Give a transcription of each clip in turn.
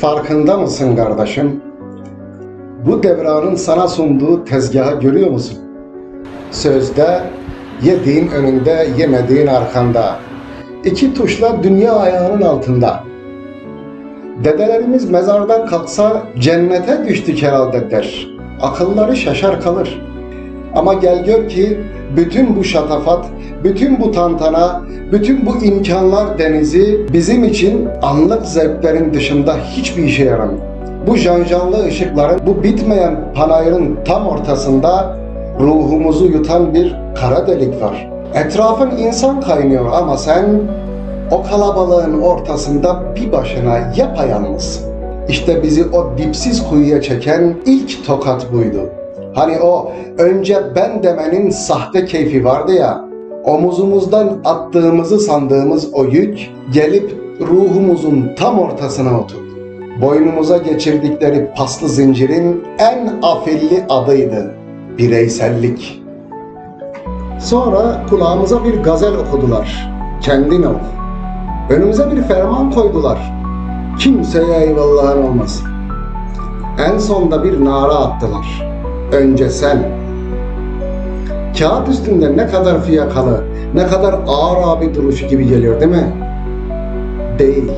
Farkında mısın kardeşim? Bu devranın sana sunduğu tezgahı görüyor musun? Sözde yediğin önünde, yemediğin arkanda. İki tuşla dünya ayağının altında. Dedelerimiz mezardan kalksa cennete düştük herhalde der. Akılları şaşar kalır. Ama gel gör ki bütün bu şatafat, bütün bu tantana, bütün bu imkanlar denizi bizim için anlık zevklerin dışında hiçbir işe yaramıyor. Bu janjanlı ışıkların, bu bitmeyen panayırın tam ortasında ruhumuzu yutan bir kara delik var. Etrafın insan kaynıyor ama sen o kalabalığın ortasında bir başına yapayalnız. İşte bizi o dipsiz kuyuya çeken ilk tokat buydu. Hani o önce ben demenin sahte keyfi vardı ya, omuzumuzdan attığımızı sandığımız o yük gelip ruhumuzun tam ortasına oturdu. Boynumuza geçirdikleri paslı zincirin en afilli adıydı. Bireysellik. Sonra kulağımıza bir gazel okudular. Kendin ol. Önümüze bir ferman koydular. Kimseye eyvallahın olmasın. En sonda bir nara attılar. Önce sen. Kağıt üstünde ne kadar fiyakalı, ne kadar ağır abi duruşu gibi geliyor değil mi? Değil.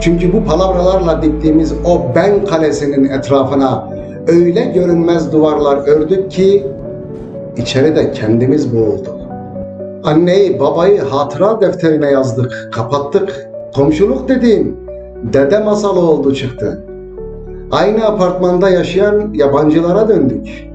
Çünkü bu palavralarla diktiğimiz o ben kalesinin etrafına öyle görünmez duvarlar ördük ki içeride kendimiz boğulduk. Anneyi, babayı hatıra defterine yazdık, kapattık. Komşuluk dediğin dede masalı oldu çıktı. Aynı apartmanda yaşayan yabancılara döndük.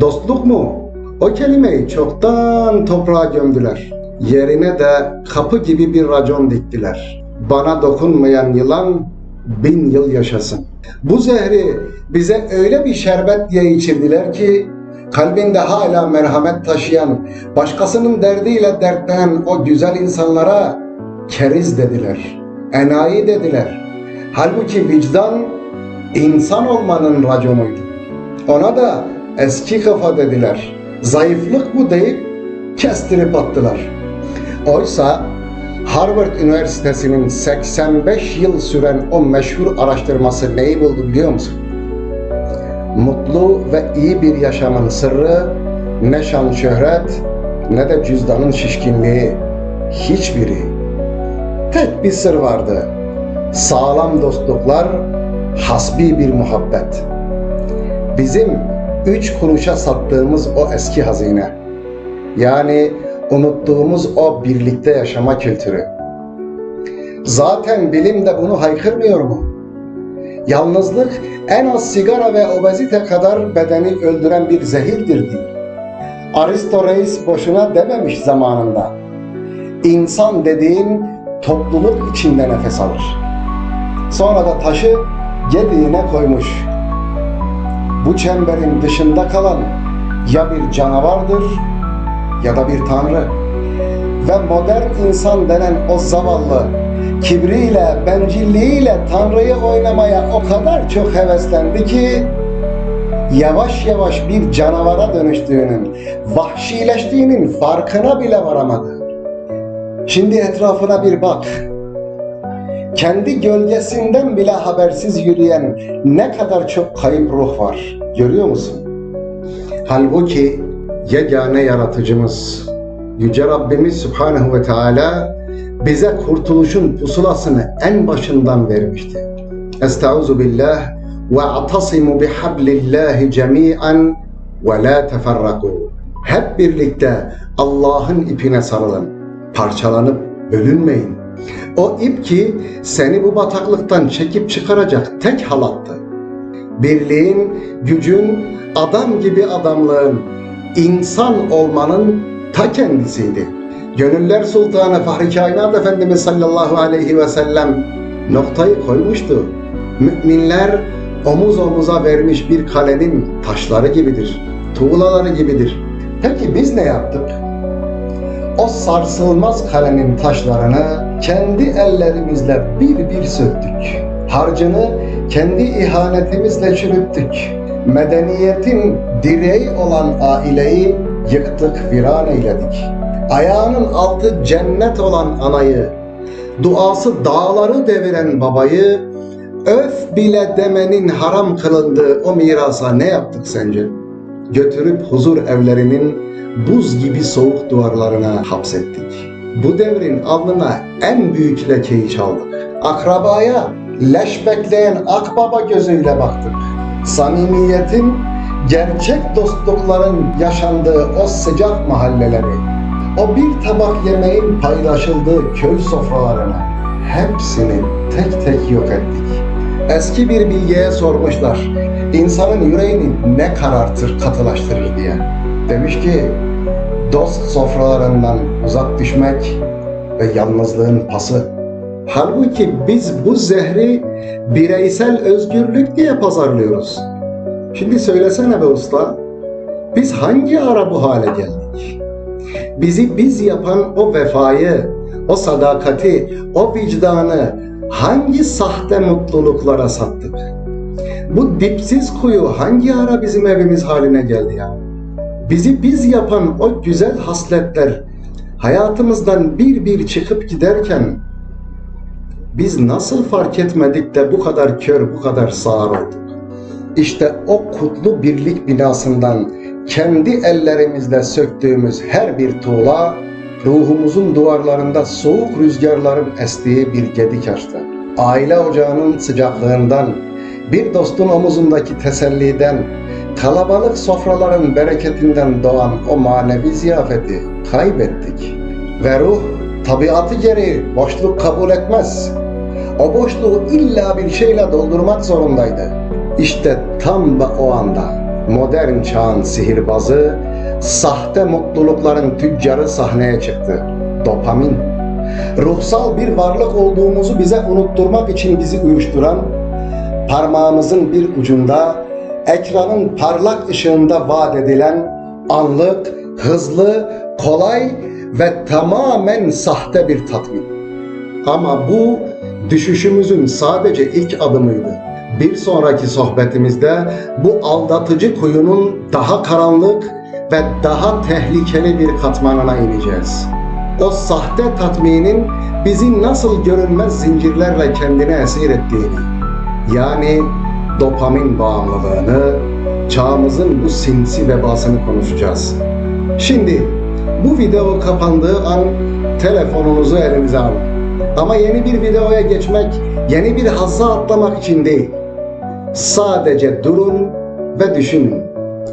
Dostluk mu? O kelimeyi çoktan toprağa gömdüler. Yerine de kapı gibi bir racon diktiler. Bana dokunmayan yılan bin yıl yaşasın. Bu zehri bize öyle bir şerbet diye içirdiler ki kalbinde hala merhamet taşıyan, başkasının derdiyle dertlenen o güzel insanlara keriz dediler, enayi dediler. Halbuki vicdan insan olmanın raconuydu. Ona da eski kafa dediler. Zayıflık bu deyip kestirip attılar. Oysa Harvard Üniversitesi'nin 85 yıl süren o meşhur araştırması neyi buldu biliyor musun? Mutlu ve iyi bir yaşamın sırrı ne şan şöhret ne de cüzdanın şişkinliği. Hiçbiri. Tek bir sır vardı. Sağlam dostluklar, hasbi bir muhabbet. Bizim üç kuruşa sattığımız o eski hazine. Yani unuttuğumuz o birlikte yaşama kültürü. Zaten bilim de bunu haykırmıyor mu? Yalnızlık en az sigara ve obezite kadar bedeni öldüren bir zehirdir diyor. Aristo Reis boşuna dememiş zamanında. İnsan dediğin topluluk içinde nefes alır. Sonra da taşı gediğine koymuş. Bu çemberin dışında kalan ya bir canavardır ya da bir tanrı. Ve modern insan denen o zavallı kibriyle, bencilliğiyle Tanrı'yı oynamaya o kadar çok heveslendi ki yavaş yavaş bir canavara dönüştüğünün, vahşileştiğinin farkına bile varamadı. Şimdi etrafına bir bak. Kendi gölgesinden bile habersiz yürüyen ne kadar çok kayıp ruh var. Görüyor musun? Halbuki yegane yaratıcımız Yüce Rabbimiz Subhanahu ve Teala bize kurtuluşun pusulasını en başından vermişti. Estaizu billah ve atasimu bihablillahi cemi'an ve la teferraku. Hep birlikte Allah'ın ipine sarılın. Parçalanıp bölünmeyin. O ip ki seni bu bataklıktan çekip çıkaracak tek halattı. Birliğin, gücün, adam gibi adamlığın, insan olmanın ta kendisiydi. Gönüller Sultanı Fahri Kainat Efendimiz sallallahu aleyhi ve sellem noktayı koymuştu. Müminler omuz omuza vermiş bir kalenin taşları gibidir, tuğlaları gibidir. Peki biz ne yaptık? O sarsılmaz kalenin taşlarını kendi ellerimizle bir bir söktük. Harcını kendi ihanetimizle çürüttük. Medeniyetin direği olan aileyi yıktık, viran eyledik. Ayağının altı cennet olan anayı, duası dağları deviren babayı, Öf bile demenin haram kılındığı o mirasa ne yaptık sence? Götürüp huzur evlerinin buz gibi soğuk duvarlarına hapsettik. Bu devrin alnına en büyük lekeyi çaldık. Akrabaya leş bekleyen akbaba gözüyle baktık. Samimiyetin, gerçek dostlukların yaşandığı o sıcak mahalleleri, o bir tabak yemeğin paylaşıldığı köy sofralarını hepsini tek tek yok ettik. Eski bir bilgeye sormuşlar, insanın yüreğini ne karartır, katılaştırır diye. Demiş ki, dost sofralarından uzak düşmek ve yalnızlığın pası. Halbuki biz bu zehri bireysel özgürlük diye pazarlıyoruz. Şimdi söylesene be usta, biz hangi ara bu hale geldik? Bizi biz yapan o vefayı, o sadakati, o vicdanı hangi sahte mutluluklara sattık? Bu dipsiz kuyu hangi ara bizim evimiz haline geldi ya? Bizi biz yapan o güzel hasletler hayatımızdan bir bir çıkıp giderken biz nasıl fark etmedik de bu kadar kör, bu kadar sağır olduk? İşte o kutlu birlik binasından kendi ellerimizle söktüğümüz her bir tuğla, ruhumuzun duvarlarında soğuk rüzgarların estiği bir gedik açtı. Aile ocağının sıcaklığından, bir dostun omuzundaki teselliden, kalabalık sofraların bereketinden doğan o manevi ziyafeti kaybettik. Ve ruh tabiatı gereği boşluk kabul etmez. O boşluğu illa bir şeyle doldurmak zorundaydı. İşte tam da o anda modern çağın sihirbazı, sahte mutlulukların tüccarı sahneye çıktı. Dopamin. Ruhsal bir varlık olduğumuzu bize unutturmak için bizi uyuşturan, parmağımızın bir ucunda ekranın parlak ışığında vaat edilen anlık, hızlı, kolay ve tamamen sahte bir tatmin. Ama bu düşüşümüzün sadece ilk adımıydı. Bir sonraki sohbetimizde bu aldatıcı kuyunun daha karanlık ve daha tehlikeli bir katmanına ineceğiz. O sahte tatminin bizi nasıl görünmez zincirlerle kendine esir ettiğini, yani dopamin bağımlılığını, çağımızın bu sinsi vebasını konuşacağız. Şimdi bu video kapandığı an telefonunuzu elinize alın. Ama yeni bir videoya geçmek, yeni bir hazza atlamak için değil. Sadece durun ve düşünün.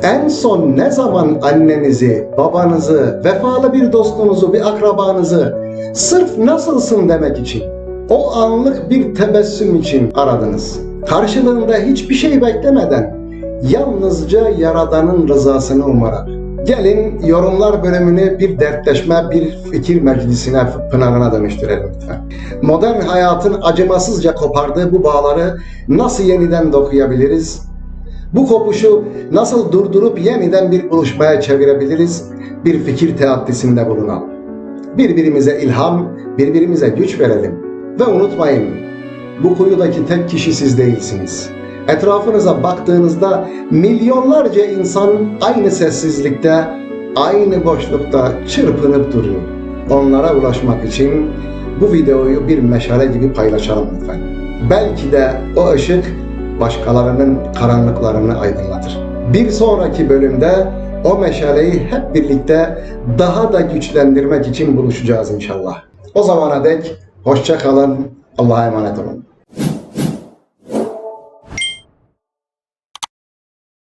En son ne zaman annenizi, babanızı, vefalı bir dostunuzu, bir akrabanızı sırf nasılsın demek için, o anlık bir tebessüm için aradınız? Karşılığında hiçbir şey beklemeden, yalnızca Yaradan'ın rızasını umarak. Gelin yorumlar bölümünü bir dertleşme, bir fikir meclisine, pınarına dönüştürelim lütfen. Modern hayatın acımasızca kopardığı bu bağları nasıl yeniden dokuyabiliriz? Bu kopuşu nasıl durdurup yeniden bir buluşmaya çevirebiliriz? Bir fikir teatisinde bulunalım. Birbirimize ilham, birbirimize güç verelim. Ve unutmayın, bu kuyudaki tek kişi siz değilsiniz. Etrafınıza baktığınızda milyonlarca insan aynı sessizlikte, aynı boşlukta çırpınıp duruyor. Onlara ulaşmak için bu videoyu bir meşale gibi paylaşalım lütfen. Belki de o ışık başkalarının karanlıklarını aydınlatır. Bir sonraki bölümde o meşaleyi hep birlikte daha da güçlendirmek için buluşacağız inşallah. O zamana dek hoşça kalın, Allah'a emanet olun.